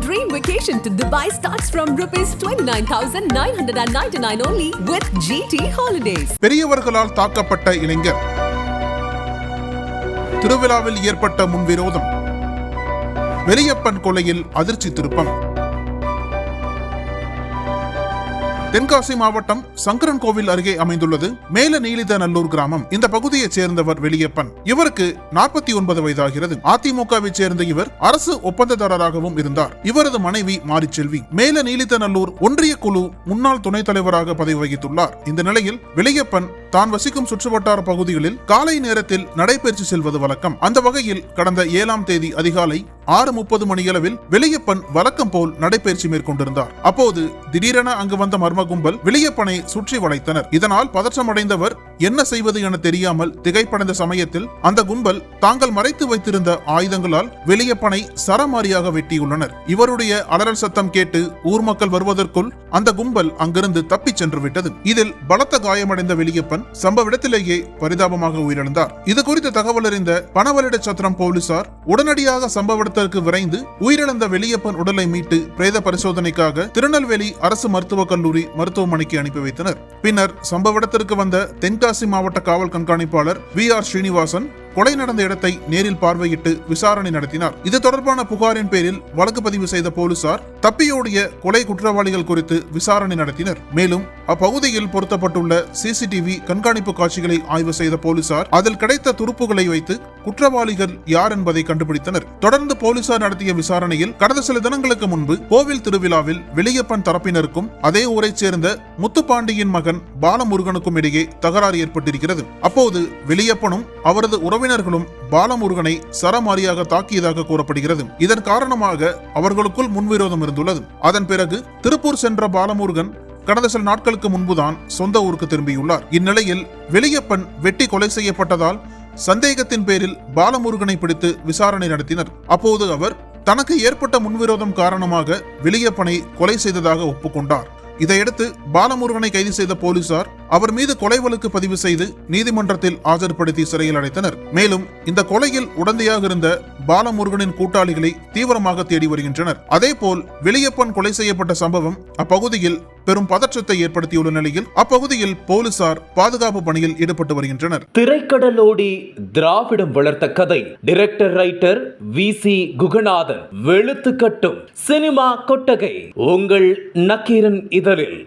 dream vacation to Dubai starts from rupees 29,999 only with GT Holidays. பெரியவர்களால் தாக்கப்பட்ட இளைஞர். திருவிழாவில் ஏற்பட்ட முன்விரோதம். வெளியப்பன் கொலையில் அதிர்ச்சி திருப்பம். தென்காசி மாவட்டம் சங்கரன் கோவில் அருகே அமைந்துள்ளது மேல நீலிதநல்லூர் கிராமம். இந்த பகுதியைச் சேர்ந்தவர் வெளியப்பன். இவருக்கு நாற்பத்தி ஒன்பது வயதாகிறது. அதிமுகவை சேர்ந்த இவர் அரசு ஒப்பந்ததாரராகவும் இருந்தார். இவரது மனைவி மாரிச்செல்வி மேல நீலிதநல்லூர் ஒன்றிய குழு முன்னாள் துணைத் தலைவராக பதவி வகித்துள்ளார். இந்த நிலையில் வெளியப்பன் தான் வசிக்கும் சுற்றுவட்டார பகுதிகளில் காலை நேரத்தில் நடைபயிற்சி செல்வது வழக்கம். அந்த வகையில் கடந்த ஏழாம் தேதி அதிகாலை ஆறு முப்பது மணியளவில் வெளியப்பன் வழக்கம் போல் நடைபயிற்சி மேற்கொண்டிருந்தார். அப்போது திடீரென அங்கு வந்த மர்ம கும்பல் வெளியப்பனை சுற்றி வளைத்தனர். இதனால் பதற்றமடைந்தவர் என்ன செய்வது என தெரியாமல் திகைப்படைந்த சமயத்தில் அந்த கும்பல் தாங்கள் மறைத்து வைத்திருந்த ஆயுதங்களால் வெளியப்பனை சரமாரியாக வெட்டியுள்ளனர். இவருடைய அலறல் சத்தம் கேட்டு ஊர் மக்கள் வருவதற்குள் அந்த கும்பல் அங்கிருந்து தப்பிச் சென்று விட்டது. இதில் பலத்த காயமடைந்த வெளியப்பன் சம்பவ இடத்திலேயே பரிதாபமாக உயிரிழந்தார். இது குறித்த தகவல் அறிந்த பணவலிட சத்திரம் போலீசார் உடனடியாக சம்பவ இடத்திற்கு விரைந்து உயிரிழந்த வெளியப்பன் உடலை மீட்டு பிரேத பரிசோதனைக்காக திருநெல்வேலி அரசு மருத்துவக் கல்லூரி மருத்துவமனைக்கு அனுப்பி வைத்தனர். பின்னர் சம்பவ இடத்திற்கு வந்த தென்காசி மாவட்ட காவல் கண்காணிப்பாளர் வி ஆர் ஸ்ரீனிவாசன் கொலை நடந்த இடத்தை நேரில் பார்வையிட்டு விசாரணை நடத்தினார். இது தொடர்பான புகாரின் பேரில் வழக்கு பதிவு செய்த போலீசார் தப்பியோடிய கொலை குற்றவாளிகள் குறித்து விசாரணை நடத்தினர். மேலும் அப்பகுதியில் பொருத்தப்பட்டுள்ள சிசிடிவி கண்காணிப்பு காட்சிகளை ஆய்வு செய்த போலீசார் அதில் கிடைத்த துருப்புகளை வைத்து குற்றவாளிகள் யார் என்பதை கண்டுபிடித்தனர். தொடர்ந்து போலீசார் நடத்திய விசாரணையில் கடந்த சில தினங்களுக்கு முன்பு கோவில் திருவிழாவில் வெளியப்பன் தரப்பினருக்கும் அதே ஊரைச் சேர்ந்த முத்துப்பாண்டியின் மகன் பாலமுருகனுக்கும் இடையே தகராறு ஏற்பட்டிருக்கிறது. அப்போது வெளியப்பனும் அவரது உறவினர்களும் பாலமுருகனை சரமாரியாக தாக்கியதாக கூறப்படுகிறது. இதன் காரணமாக அவர்களுக்குள் முன்விரோதம் இருந்துள்ளது. அதன் பிறகு திருப்பூர் சென்ற பாலமுருகன் கடந்த சில நாட்களுக்கு முன்புதான் சொந்த ஊருக்கு திரும்பியுள்ளார். இந்நிலையில் வெளியப்பன் வெட்டி கொலை செய்யப்பட்டதால் சந்தேகத்தின் பேரில் பாலமுருகனை பிடித்து விசாரணை நடத்தினர். அப்போது அவர் தனக்கு ஏற்பட்ட முன்விரோதம் காரணமாக வெளியப்பனை கொலை செய்ததாக ஒப்புக்கொண்டார். இதையடுத்து பாலமுருகனை கைது செய்த போலீசார் அவர் மீது கொலை வழக்கு பதிவு செய்து நீதிமன்றத்தில் ஆஜர்படுத்தி சிறையில் அடைத்தனர். மேலும் இந்த கொலையில் உடந்தையாக இருந்த பாலமுருகனின் கூட்டாளிகளை தீவிரமாக தேடி வருகின்றனர். அதேபோல் வெளியப்பன் கொலை செய்யப்பட்ட சம்பவம் அப்பகுதியில் பெரும் பதற்றத்தை ஏற்படுத்தியுள்ள நிலையில் அப்பகுதியில் போலீசார் பாதுகாப்பு பணியில் ஈடுபட்டு வருகின்றனர். திரைக்கடலோடி திராவிடம் வளர்த்த கதை. Director writer V C Guhanathan. வெளுத்து கட்டும் சினிமா கொட்டகை. உங்கள் நக்கீரன் இதழில்.